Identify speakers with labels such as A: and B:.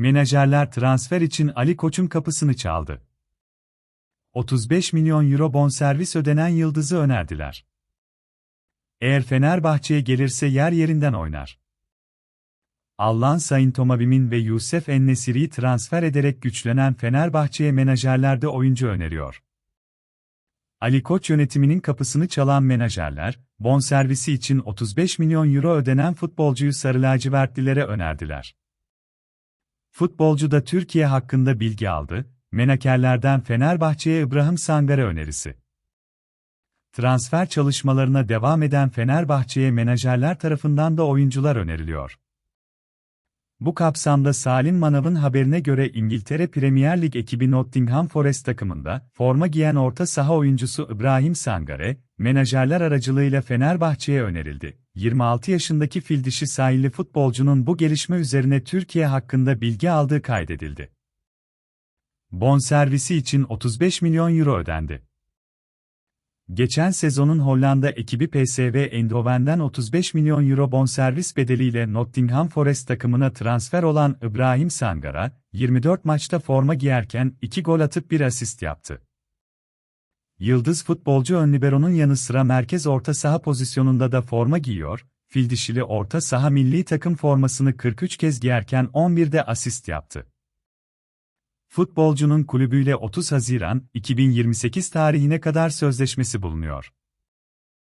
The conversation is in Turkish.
A: Menajerler transfer için Ali Koç'un kapısını çaldı. 35 milyon euro bonservis ödenen Yıldız'ı önerdiler. Eğer Fenerbahçe'ye gelirse yer yerinden oynar. Allan Sayın Tomavim'in ve Yusuf Ennesiri'yi transfer ederek güçlenen Fenerbahçe'ye menajerler de oyuncu öneriyor. Ali Koç yönetiminin kapısını çalan menajerler, bonservisi için 35 milyon euro ödenen futbolcuyu Sarı Lacivertlilere önerdiler. Futbolcu da Türkiye hakkında bilgi aldı, menakerlerden Fenerbahçe'ye İbrahim Sangare önerisi. Transfer çalışmalarına devam eden Fenerbahçe'ye menajerler tarafından da oyuncular öneriliyor. Bu kapsamda Salim Manav'ın haberine göre İngiltere Premier Lig ekibi Nottingham Forest takımında forma giyen orta saha oyuncusu İbrahim Sangare, menajerler aracılığıyla Fenerbahçe'ye önerildi. 26 yaşındaki fil sahilli futbolcunun bu gelişme üzerine Türkiye hakkında bilgi aldığı kaydedildi. Bonservisi için 35 milyon euro ödendi. Geçen sezonun Hollanda ekibi PSV Eindhoven'den 35 milyon euro bonservis bedeliyle Nottingham Forest takımına transfer olan İbrahim Sangara, 24 maçta forma giyerken 2 gol atıp 1 asist yaptı. Yıldız futbolcu ön libero'nun yanı sıra merkez orta saha pozisyonunda da forma giyiyor, fildişili orta saha milli takım formasını 43 kez giyerken 11'de asist yaptı. Futbolcunun kulübüyle 30 Haziran 2028 tarihine kadar sözleşmesi bulunuyor.